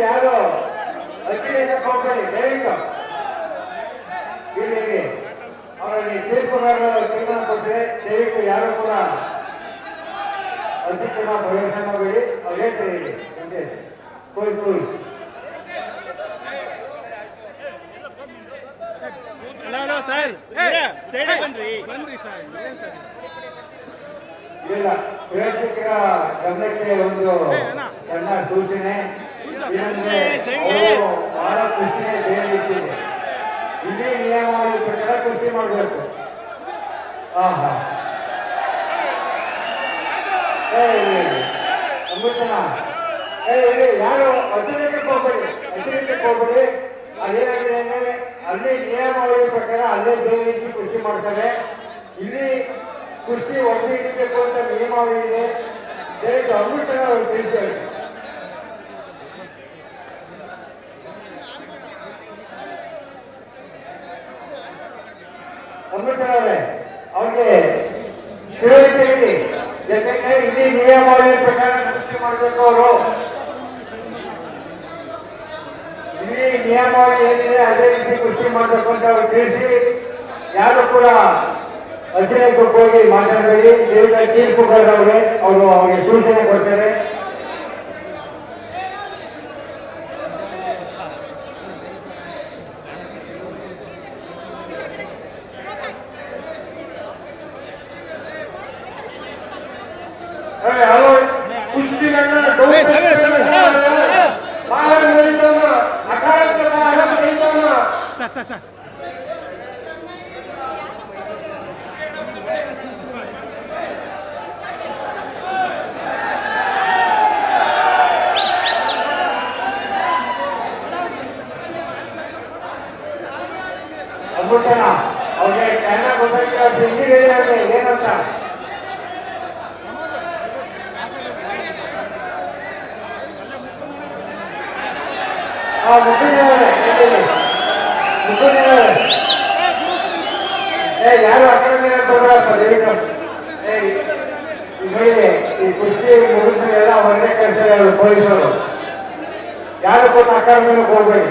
ಯಾರು ಅಕ್ಕಿ ಕಂಪನಿ ದಯವಿಟ್ಟು ಯಾರು ಕೂಡ ಪ್ರವೇಶ ಮಾಡಬೇಡಿ ಹಲೋ ಸರ್. ಇಲ್ಲ ಪ್ರೇಕ್ಷಕರ ಗಮನಕ್ಕೆ ಒಂದು ಸಣ್ಣ ಸೂಚನೆ. ಬಹಳ ಬೇರೆ ಇದೇ ನಿಯಮಾವಳಿ ಪ್ರಕಾರ ಕೃಷಿ ಮಾಡಬೇಕು. ಆಹಾ. ಅಮೃತನ ಏ ಯಾರು ಅತಿರೇಕಕ್ಕೆ ಹೋಗ್ಬೇಡಿ ಅತಿರೇಕಕ್ಕೆ ಹೋಗ್ಬೇಡಿ ಅದೇನಾಗಿದೆ ಅಂದ್ರೆ ಅಲ್ಲಿ ನಿಯಮಾವಳಿ ಪ್ರಕಾರ ಅಲ್ಲೇ ಬೇರೆ ರೀತಿ ಕೃಷಿ ಮಾಡ್ತಾರೆ ಇಲ್ಲಿ ಕೃಷಿ ಒಂದು ಹಿಡಿಬೇಕು ಅಂತ ನಿಯಮಾವಳಿ ಇದೆ ದಯವಿಟ್ಟು ಅಮೃತನ ಅವರು ತಿಳಿಸಿ. ಅಮೃತನವರೇ ಅವ್ರಿಗೆ ತಿಳುವಳಿಕೆ ಹೇಳಿ ಯಾಕಂದ್ರೆ ಇಲ್ಲಿ ನಿಯಮಾವಳಿ ಪ್ರಕಾರ ಸೃಷ್ಟಿ ಮಾಡಬೇಕು ಅವರು. ಇಲ್ಲಿ ನಿಯಮಾವಳಿ ಏನಿದೆ ಅದೇ ರೀತಿ ಸೃಷ್ಟಿ ಮಾಡಬೇಕು ಅಂತ ಅವ್ರು ತಿಳಿಸಿ, ಯಾರು ಕೂಡ ಅಧ್ಯಯನಕ್ಕೆ ಹೋಗಿ ಮಾತಾಡಬೇಡಿ. ದೇವರ ತೀರ್ಪುಗಾರವ್ರೆ ಅವರು ಅವರಿಗೆ ಸೂಚನೆ ಕೊಡ್ತಾರೆ. ಕುಸ್ತಿಗಣ್ಣ ಬಾಹರ ನಡೀತಾನ ಅಖಾಡಕ್ಕೆ ಬಾಹರ ನಡೀತಾನ ಸರ್ ಸರ್ ಸರ್ ಅಮೃತನ ಅವ್ರಿಗೆ ಕನ್ನಡ ಗೊತ್ತಾಗಿ ಅವ್ರು ಹಿಂದಿ ಹೇಳಿ ಅವ್ರಿಗೆ ಏನಂತ ಏ ಯಾರು ಆ ಕಡೆ ಮೇಲೆ ಬರ್ಬೇಡಪ್ಪ ದಯವಿಟ್ಟು ಈ ಕುರ್ಚಿ ಮುಗಿಸಿದೆಲ್ಲ ಹೊರಗೆ ಕಳಿಸ್ತಾರೆ ಪೊಲೀಸರು ಯಾರು ಕೂಡ ಕಡೆ ಹೋಗ್ಬೇಡಿ